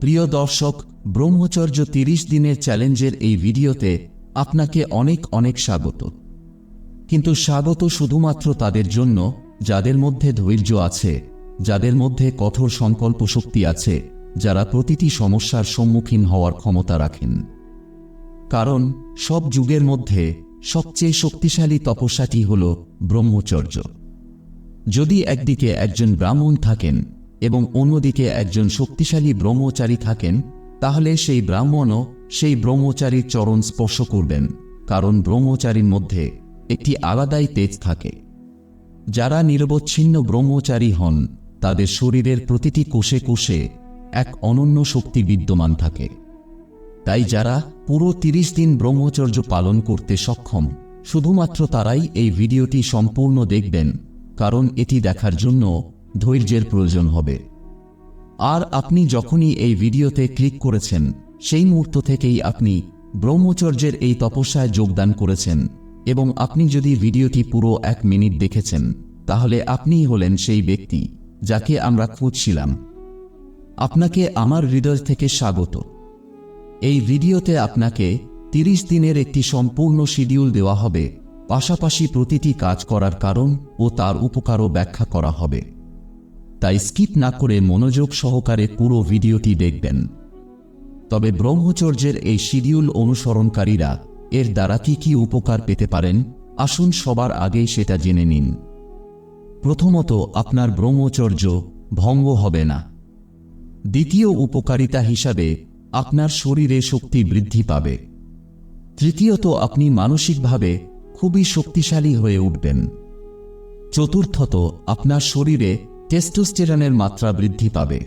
প্রিয় দর্শক, ব্রহ্মচর্য তিরিশ দিনের চ্যালেঞ্জের এই ভিডিওতে আপনাকে অনেক অনেক স্বাগত। কিন্তু স্বাগত শুধুমাত্র তাদের জন্য, যাদের মধ্যে ধৈর্য আছে, যাদের মধ্যে কঠোর সংকল্প শক্তি আছে, যারা প্রতিটি সমস্যার সম্মুখীন হওয়ার ক্ষমতা রাখেন। কারণ, সব যুগের মধ্যে সবচেয়ে শক্তিশালী তপস্যাটি হল ব্রহ্মচর্য। যদি একদিকে একজন ব্রাহ্মণ থাকেন এবং অন্যদিকে একজন শক্তিশালী ব্রহ্মচারী থাকেন, তাহলে সেই ব্রাহ্মণও সেই ব্রহ্মচারীর চরণ স্পর্শ করবেন, কারণ ব্রহ্মচারীর মধ্যে একটি আলাদাই তেজ থাকে। যারা নিরবচ্ছিন্ন ব্রহ্মচারী হন, তাদের শরীরের প্রতিটি কোষে কোষে এক অনন্য শক্তি বিদ্যমান থাকে। তাই যারা পুরো তিরিশ দিন ব্রহ্মচর্য পালন করতে সক্ষম, শুধুমাত্র তারাই এই ভিডিওটি সম্পূর্ণ দেখবেন, কারণ এটি দেখার জন্য ধৈর্যের প্রয়োজন হবে। আর আপনি যখনই এই ভিডিওতে ক্লিক করেছেন, সেই মুহূর্ত থেকেই আপনি ব্রহ্মচর্যের এই তপস্যায় যোগদান করেছেন এবং আপনি যদি ভিডিওটি পুরো এক মিনিট দেখেছেন, তাহলে আপনিই হলেন সেই ব্যক্তি যাকে আমরা খুঁজছিলাম। আপনাকে আমার হৃদয় থেকে স্বাগত। এই ভিডিওতে আপনাকে তিরিশ দিনের একটি সম্পূর্ণ শিডিউল দেওয়া হবে, পাশাপাশি প্রতিটি কাজ করার কারণ ও তার উপকারও ব্যাখ্যা করা হবে। তাই স্কিপ না করে মনোযোগ সহকারে পুরো ভিডিওটি দেখবেন। তবে ব্রহ্মচর্যের এই শিডিউল অনুসরণকারীরা এর দ্বারা কি কি উপকার পেতে পারেন, আসুন সবার আগেই সেটা জেনে নিন। প্রথমত, আপনার ব্রহ্মচর্য ভঙ্গ হবে না। দ্বিতীয় উপকারিতা হিসাবে, আপনার শরীরে শক্তি বৃদ্ধি পাবে। তৃতীয়ত, আপনি মানসিকভাবে খুবই শক্তিশালী হয়ে উঠবেন। চতুর্থত, আপনার শরীরে টেস্টোস্টেরনের মাত্রা বৃদ্ধি পাবে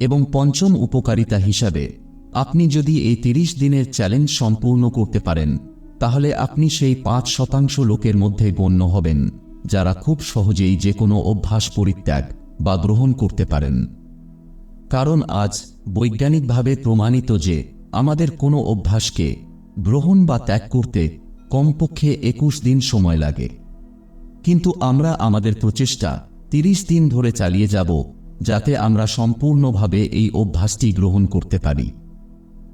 এবং পঞ্চম উপকারিতা হিসাবে আপনি যদি এই তিরিশ দিনের চ্যালেঞ্জ সম্পূর্ণ করতে পারেন, তাহলে আপনি সেই পাঁচ শতাংশ লোকের মধ্যে গণ্য হবেন, যারা খুব সহজেই যে কোনো অভ্যাস পরিত্যাগ বা গ্রহণ করতে পারেন। কারণ আজ বৈজ্ঞানিকভাবে প্রমাণিত যে আমাদের কোনো অভ্যাসকে গ্রহণ বা ত্যাগ করতে কমপক্ষে একুশ দিন সময় লাগে। কিন্তু আমরা আমাদের প্রচেষ্টা তিরিশ দিন ধরে চালিয়ে যাব, যাতে আমরা সম্পূর্ণভাবে এই অভ্যাসটি গ্রহণ করতে পারি।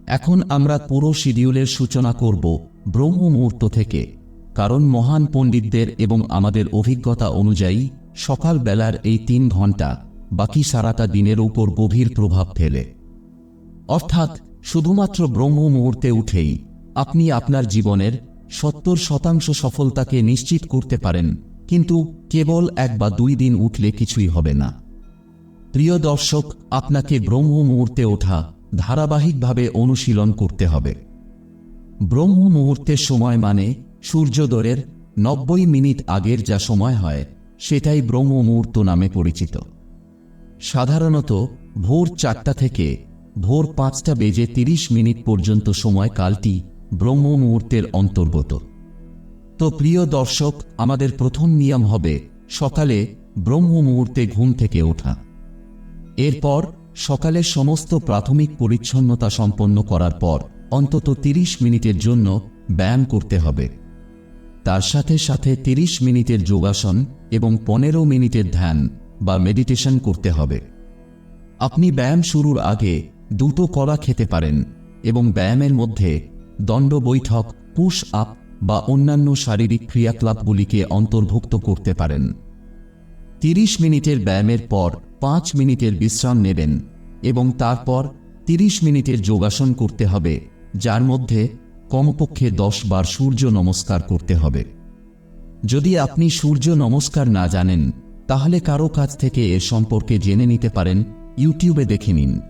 এখন আমরা পুরো শিডিউলের সূচনা করব ব্রহ্ম মুহূর্ত থেকে, কারণ মহান পণ্ডিতদের এবং আমাদের অভিজ্ঞতা অনুযায়ী সকাল বেলার এই তিন ঘণ্টা বাকি সারাটা দিনের উপর গভীর প্রভাব ফেলে। অর্থাৎ, শুধুমাত্র ব্রহ্ম মুহূর্তে উঠেই আপনি আপনার জীবনের সত্তর শতাংশ সফলতাকে নিশ্চিত করতে পারেন। কিন্তু কেবল এক বা দুই দিন উঠলে কিছুই হবে না। প্রিয় দর্শক, আপনাকে ব্রহ্ম মুহূর্তে ওঠা ধারাবাহিকভাবে অনুশীলন করতে হবে। ব্রহ্ম মুহূর্তের সময় মানে সূর্যোদয়ের নব্বই মিনিট আগের যা সময় হয়, সেটাই ব্রহ্ম মুহূর্ত নামে পরিচিত। সাধারণত ভোর চারটা থেকে ভোর পাঁচটা বেজে তিরিশ মিনিট পর্যন্ত সময়কালটি ব্রহ্ম মুহূর্তের অন্তর্গত। তো প্রিয় দর্শক, আমাদের প্রথম নিয়ম হবে সকালে ব্রহ্ম মুহূর্তে ঘুম থেকে ওঠা। এরপর সকালের সমস্ত প্রাথমিক পরিচ্ছন্নতা সম্পন্ন করার পর অন্তত তিরিশ মিনিটের জন্য ব্যায়াম করতে হবে। তার সাথে সাথে তিরিশ মিনিটের যোগাসন এবং পনেরো মিনিটের ধ্যান বা মেডিটেশন করতে হবে। আপনি ব্যায়াম শুরুর আগে দুটো কলা খেতে পারেন এবং ব্যায়ামের মধ্যে দণ্ড বৈঠক পুশ আপ বা অন্যান্য শারীরিক ক্রিয়াকলাপগুলিকে অন্তর্ভুক্ত করতে পারেন। তিরিশ মিনিটের ব্যায়ামের পর পাঁচ মিনিটের বিশ্রাম নেবেন এবং তারপর তিরিশ মিনিটের যোগাসন করতে হবে, যার মধ্যে কমপক্ষে দশ বার সূর্য নমস্কার করতে হবে। যদি আপনি সূর্য নমস্কার না জানেন, তাহলে কারও কাছ থেকে এ সম্পর্কে জেনে নিতে পারেন, ইউটিউবে দেখে নিন।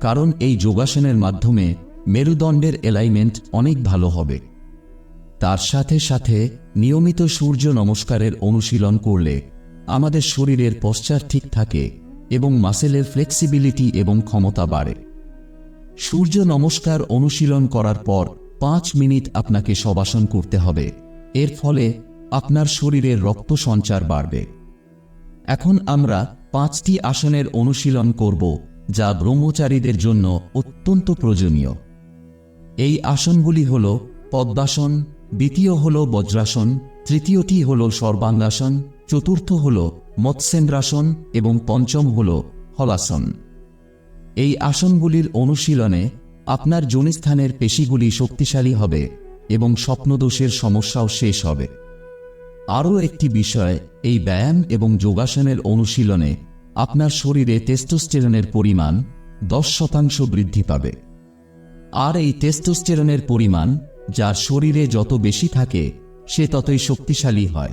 কারণ এই যোগাসনের মাধ্যমে মেরুদণ্ডের এলাইনমেন্ট অনেক ভালো হবে। তার সাথে সাথে নিয়মিত সূর্য নমস্কারের অনুশীলন করলে আমাদের শরীরের পশ্চার ঠিক থাকে এবং মাসেলের ফ্লেক্সিবিলিটি এবং ক্ষমতা বাড়ে। সূর্য নমস্কার অনুশীলন করার পর পাঁচ মিনিট আপনাকে সবাসন করতে হবে। এর ফলে আপনার শরীরের রক্ত সঞ্চার বাড়বে। এখন আমরা পাঁচটি আসনের অনুশীলন করব যা ব্রহ্মচারীদের জন্য অত্যন্ত প্রয়োজনীয়। এই আসনগুলি হল পদ্মাসন দ্বিতীয় হল বজ্রাসন, তৃতীয়টি হল সর্বাঙ্গাসন, চতুর্থ হল মৎস্যেন্দ্রাসন এবং পঞ্চম হল হলাসন। এই আসনগুলির অনুশীলনে আপনার জনিস্থানের পেশিগুলি শক্তিশালী হবে এবং স্বপ্নদোষের সমস্যাও শেষ হবে। আরও একটি বিষয়, এই ব্যায়াম এবং যোগাসনের অনুশীলনে আপনার শরীরে টেস্টোস্টেরনের পরিমাণ দশ শতাংশ বৃদ্ধি পাবে। আর এই টেস্টোস্টেরনের পরিমাণ যার শরীরে যত বেশি থাকে, সে ততই শক্তিশালী হয়।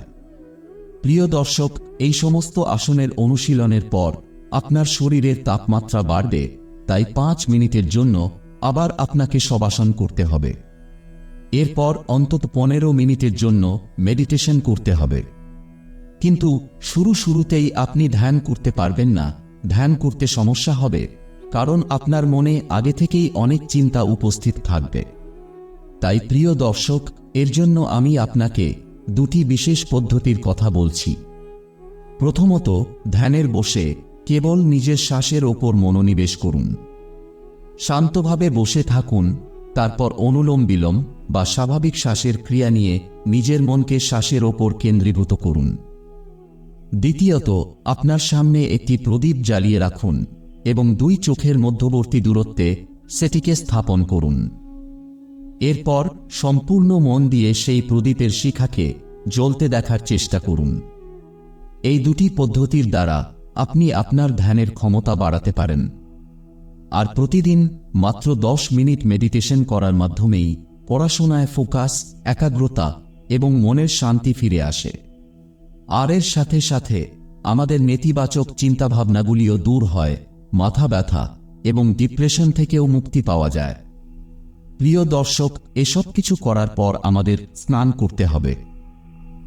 প্রিয় দর্শক, এই সমস্ত আসনের অনুশীলনের পর আপনার শরীরের তাপমাত্রা বাড়বে, তাই পাঁচ মিনিটের জন্য আবার আপনাকে সবাসন করতে হবে। এরপর অন্তত পনেরো মিনিটের জন্য মেডিটেশন করতে হবে। কিন্তু শুরু শুরুতেই আপনি ধ্যান করতে পারবেন না। ধ্যান করতে সমস্যা হবে, কারণ আপনার মনে আগে থেকেই অনেক চিন্তা উপস্থিত থাকবে। তাই প্রিয় দর্শক, এর জন্য আমি আপনাকে দুটি বিশেষ পদ্ধতির কথা বলছি। প্রথমত, ধ্যানের বসে কেবল নিজের শ্বাসের ওপর মনোনিবেশ করুন। শান্তভাবে বসে থাকুন, তারপর অনুলোম বিলোম বা স্বাভাবিক শ্বাসের ক্রিয়া নিয়ে নিজের মনকে শ্বাসের ওপর কেন্দ্রীভূত করুন। দ্বিতীয়ত, আপনার সামনে একটি প্রদীপ জ্বালিয়ে রাখুন এবং দুই চোখের মধ্যবর্তী দূরত্বে সেটিকে স্থাপন করুন। এরপর সম্পূর্ণ মন দিয়ে সেই প্রদীপের শিখাকে জ্বলতে দেখার চেষ্টা করুন। এই দুটি পদ্ধতির দ্বারা আপনি আপনার ধ্যানের ক্ষমতা বাড়াতে পারেন। আর প্রতিদিন মাত্র দশ মিনিট মেডিটেশন করার মাধ্যমেই পড়াশোনায় ফোকাস, একাগ্রতা এবং মনের শান্তি ফিরে আসে। আর এর সাথে সাথে আমাদের নেতিবাচক চিন্তাভাবনাগুলিও দূর হয়, মাথা ব্যথা এবং ডিপ্রেশন থেকেও মুক্তি পাওয়া যায়। প্রিয় দর্শক, এসব কিছু করার পর আমাদের স্নান করতে হবে।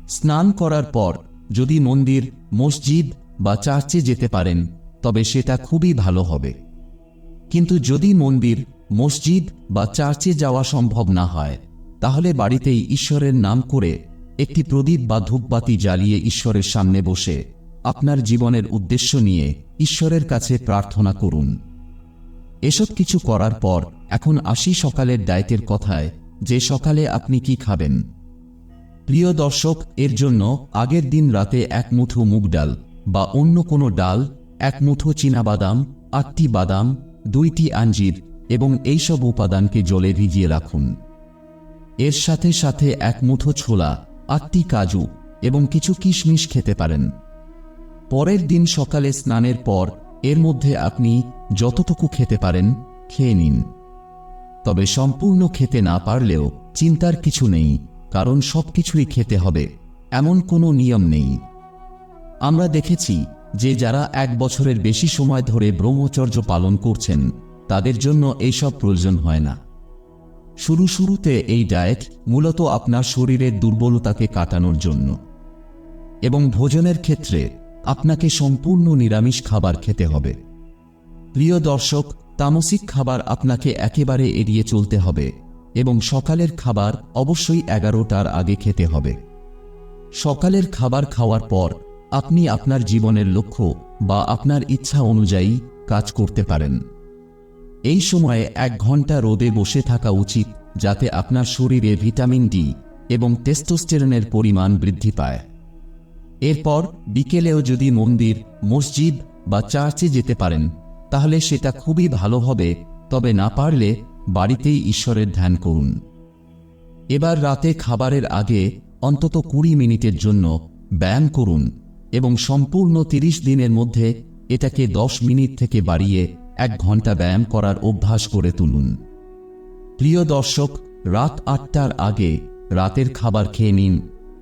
স্নান করার পর যদি মন্দির, মসজিদ বা চার্চে যেতে পারেন, তবে সেটা খুবই ভালো হবে। কিন্তু যদি মন্দির, মসজিদ বা চার্চে যাওয়া সম্ভব না হয়, তাহলে বাড়িতেই ঈশ্বরের নাম করে একটি প্রদীপ বা ধূপবাতি জ্বালিয়ে ঈশ্বরের সামনে বসে আপনার জীবনের উদ্দেশ্য নিয়ে ঈশ্বরের কাছে প্রার্থনা করুন। এসব কিছু করার পর এখন আসি সকালের ডায়েটের কথায়, যে সকালে আপনি কি খাবেন। প্রিয় দর্শক, এর জন্য আগের দিন রাতে এক মুঠো মুগ ডাল বা অন্য কোনো ডাল, এক মুঠো বাদাম আটটি বাদাম, দুইটি আঞ্জির এবং এইসব উপাদানকে জলে ভিজিয়ে রাখুন। এর সাথে সাথে এক মুঠো ছোলা, আটটি কাজু এবং কিছু কিশমিশ খেতে পারেন। পরের দিন সকালে স্নানের পর এর মধ্যে আপনি যতটুকু খেতে পারেন, খেয়ে নিন। তবে সম্পূর্ণ খেতে না পারলেও চিন্তার কিছু নেই, কারণ সবকিছুই খেতে হবে, এমন কোনো নিয়ম নেই। আমরা দেখেছি যে যারা এক বছরের বেশি সময় ধরে ব্রহ্মচর্য পালন করছেন, তাদের জন্য এইসব প্রয়োজন হয় না। শুরু শুরুতে এই ডায়েট মূলত আপনার শরীরের দুর্বলতাকে কাটানোর জন্য। এবং ভোজনের ক্ষেত্রে আপনাকে সম্পূর্ণ নিরামিষ খাবার খেতে হবে। প্রিয় দর্শক, তামসিক খাবার আপনাকে একেবারে এড়িয়ে চলতে হবে এবং সকালের খাবার অবশ্যই এগারোটার আগে খেতে হবে। সকালের খাবার খাওয়ার পর আপনি আপনার জীবনের লক্ষ্য বা আপনার ইচ্ছা অনুযায়ী কাজ করতে পারেন। এই সময়ে এক ঘণ্টা রোদে বসে থাকা উচিত যাতে আপনার শরীরে ভিটামিন ডি এবং টেস্টোস্টেরনের পরিমাণ বৃদ্ধি পায়। এরপর বিকেলেও যদি মন্দির, মসজিদ বা চার্চে যেতে পারেন, তাহলে সেটা খুবই ভালো হবে, তবে না পারলে বাড়িতেই ঈশ্বরের ধ্যান করুন। এবার রাতে খাবারের আগে অন্তত কুড়ি মিনিটের জন্য ব্যায়াম করুন এবং সম্পূর্ণ তিরিশ দিনের মধ্যে এটাকে দশ মিনিট থেকে বাড়িয়ে এক ঘণ্টা ব্যায়াম করার অভ্যাস করে তুলুন। প্রিয় দর্শক, রাত আটটার আগে রাতের খাবার খেয়ে নিন।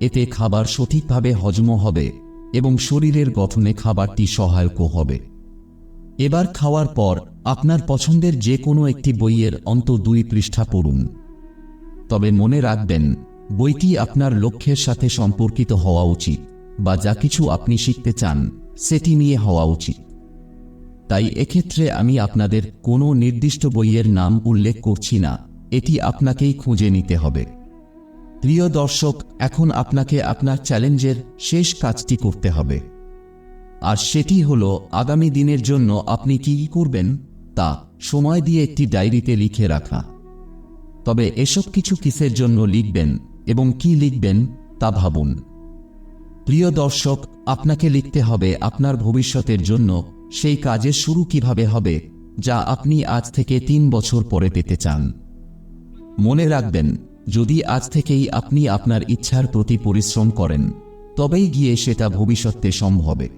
এতে খাবার সঠিকভাবে হজম হবে এবং শরীরের গঠনে খাবারটি সহায়ক হবে। এবার খাওয়ার পর আপনার পছন্দের যে কোনো একটি বইয়ের অন্ত দুই পৃষ্ঠা পড়ুন। তবে মনে রাখবেন, বইটি আপনার লক্ষ্যের সাথে সম্পর্কিত হওয়া উচিত বা যা কিছু আপনি শিখতে চান, সেটি নিয়ে হওয়া উচিত। তাই এক্ষেত্রে আমি আপনাদের কোনো নির্দিষ্ট বইয়ের নাম উল্লেখ করছি না, এটি আপনাকেই খুঁজে নিতে হবে। প্রিয় দর্শক, এখন আপনাকে আপনার চ্যালেঞ্জের শেষ কাজটি করতে হবে। আর সেটি হল, আগামী দিনের জন্য আপনি কি করবেন? তা সময় দিয়ে একটি ডায়েরিতে লিখে রাখা। তবে এসব কিছু কিসের জন্য লিখবেন এবং কি লিখবেন, তা ভাবুন। প্রিয় দর্শক, আপনাকে লিখতে হবে আপনার ভবিষ্যতের জন্য সেই কাজের শুরু কীভাবে হবে, যা আপনি আজ থেকে তিন বছর পরে পেতে চান। মনে রাখবেন যদি আজ থেকেই আপনি আপনার ইচ্ছার প্রতি পরিশ্রম করেন, তবেই গিয়ে সেটা ভবিষ্যতে সম্ভবে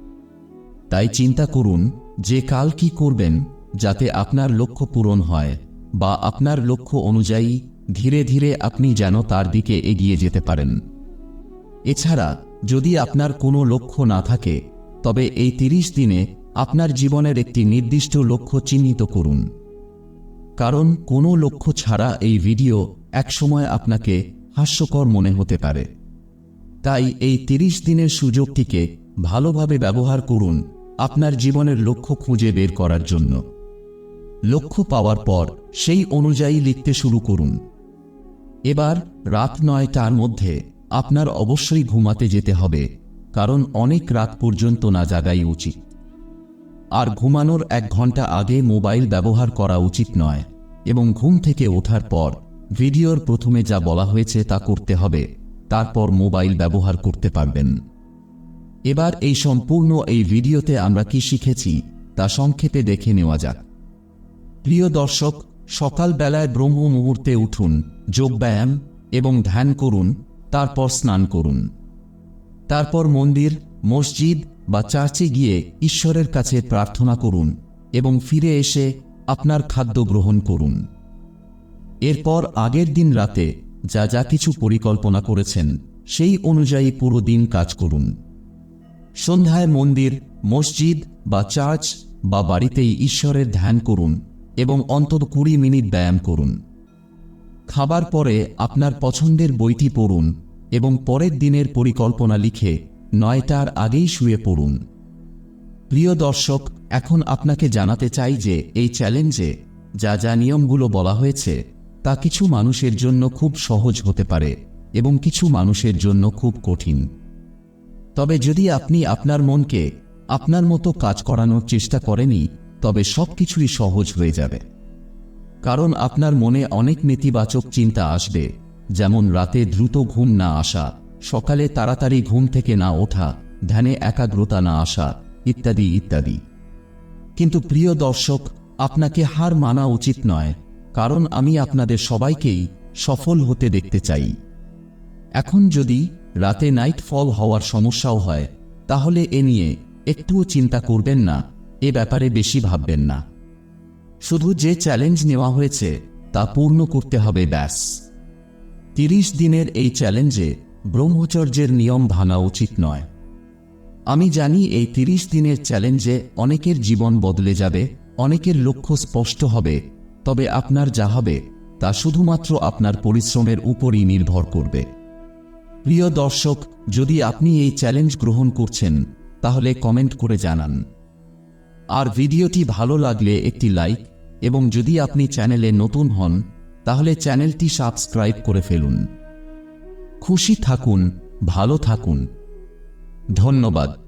তাই চিন্তা করুন, যে কাল কি করবেন, যাতে আপনার লক্ষ্য পূরণ হয়, বা আপনার লক্ষ্য অনুযায়ী ধীরে ধীরে আপনি যেন তার দিকে এগিয়ে যেতে পারেন। এছাড়া, যদি আপনার কোনো লক্ষ্য না থাকে, তবে এই তিরিশ দিনে আপনার জীবনের একটি নির্দিষ্ট লক্ষ্য চিহ্নিত করুন। কারণ কোনো লক্ষ্য ছাড়া এই ভিডিও একসময় আপনাকে হাস্যকর মনে হতে পারে। তাই এই তিরিশ দিনের সুযোগটিকে ভালোভাবে ব্যবহার করুন আপনার জীবনের লক্ষ্য খুঁজে বের করার জন্য। লক্ষ্য পাওয়ার পর সেই অনুযায়ী লিখতে শুরু করুন। এবার রাত নয়টার মধ্যে আপনার অবশ্যই ঘুমাতে যেতে হবে, কারণ অনেক রাত পর্যন্ত না জাগাই উচিত। আর ঘুমানোর এক ঘণ্টা আগে মোবাইল ব্যবহার করা উচিত নয়, এবং ঘুম থেকে ওঠার পর ভিডিওর প্রথমে যা বলা হয়েছে তা করতে হবে, তারপর মোবাইল ব্যবহার করতে পারবেন। এবার এই সম্পূর্ণ এই ভিডিওতে আমরা কি শিখেছি, তা সংক্ষেপে দেখে নেওয়া যাক। প্রিয় দর্শক, সকালবেলায় ব্রহ্ম মুহূর্তে উঠুন যোগব্যায়াম এবং ধ্যান করুন, তারপর স্নান করুন। তারপর মন্দির, মসজিদ বা চার্চে গিয়ে ঈশ্বরের কাছে প্রার্থনা করুন এবং ফিরে এসে আপনার খাদ্য গ্রহণ করুন। এরপর আগের দিন রাতে যা যা কিছু পরিকল্পনা করেছেন, সেই অনুযায়ী পুরো দিন কাজ করুন। সন্ধ্যায় মন্দির, মসজিদ বা চার্চ বা বাড়িতেই ঈশ্বরের ধ্যান করুন এবং অন্তত কুড়ি মিনিট ব্যায়াম করুন। খাবার পরে আপনার পছন্দের বইটি পড়ুন এবং পরের দিনের পরিকল্পনা লিখে নয়টার আগেই শুয়ে পড়ুন। প্রিয় দর্শক, এখন আপনাকে জানাতে চাই যে এই চ্যালেঞ্জে যা যা নিয়মগুলো বলা হয়েছে তা কিছু মানুষের জন্য খুব সহজ হতে পারে এবং কিছু মানুষের জন্য খুব কঠিন। তবে যদি আপনি আপনার মনকে আপনার মতো কাজ করানোর চেষ্টা করেনি তবে সবকিছুই সহজ হয়ে যাবে। কারণ আপনার মনে অনেক নেতিবাচক চিন্তা আসবে, যেমন রাতে দ্রুত ঘুম না আসা, সকালে তাড়াতাড়ি ঘুম থেকে না ওঠা, ধ্যানে একাগ্রতা না আসা, ইত্যাদি ইত্যাদি। কিন্তু প্রিয় দর্শক, আপনাকে হার মানা উচিত নয়। কারণ আমি আপনাদের সবাইকেই সফল হতে দেখতে চাই। এখন যদি রাতে নাইট ফল হওয়ার সমস্যাও হয়, তাহলে এ নিয়ে একটুও চিন্তা করবেন না, এ ব্যাপারে বেশি ভাববেন না। শুধু যে চ্যালেঞ্জ নেওয়া হয়েছে, তা পূর্ণ করতে হবে, ব্যাস। তিরিশ দিনের এই চ্যালেঞ্জে ব্রহ্মচর্যের নিয়ম ভাঙা উচিত নয়। আমি জানি এই তিরিশ দিনের চ্যালেঞ্জে অনেকের জীবন বদলে যাবে, অনেকের লক্ষ্য স্পষ্ট হবে তবে আপনার যা হবে, তা শুধুমাত্র আপনার পরিশ্রমের উপরই নির্ভর করবে। প্রিয় দর্শক, যদি আপনি এই চ্যালেঞ্জ গ্রহণ করছেন, তাহলে কমেন্ট করে জানান। আর ভিডিওটি ভালো লাগলে একটি লাইক, এবং যদি আপনি চ্যানেলে নতুন হন, তাহলে চ্যানেলটি সাবস্ক্রাইব করে ফেলুন। খুশি থাকুন, ভালো থাকুন। ধন্যবাদ।